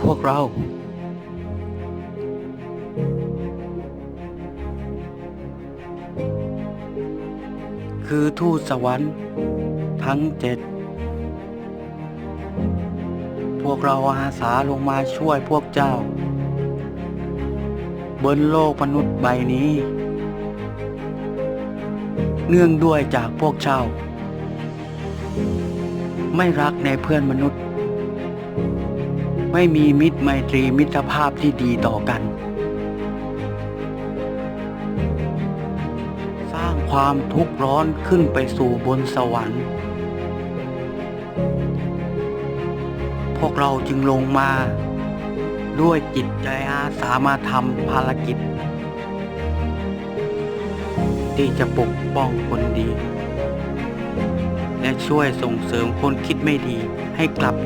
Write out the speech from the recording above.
พวกเราคือทูตสวรรค์ทั้งเจ็ด พวกเราอาสาลงมาช่วยพวกเจ้า บนโลกมนุษย์ใบนี้ เนื่องด้วยจากพวกเจ้า ไม่รักในเพื่อนมนุษย์ ไม่มีมิตรไมตรีมิตรภาพที่ดีต่อกัน สร้างความทุกข์ร้อนขึ้นไปสู่บนสวรรค์ พวกเราจึงลงมา ด้วยจิตใจอาสามาทำภารกิจ ที่จะปกป้องคนดี และช่วยส่งเสริมคนคิดไม่ดีให้กลับ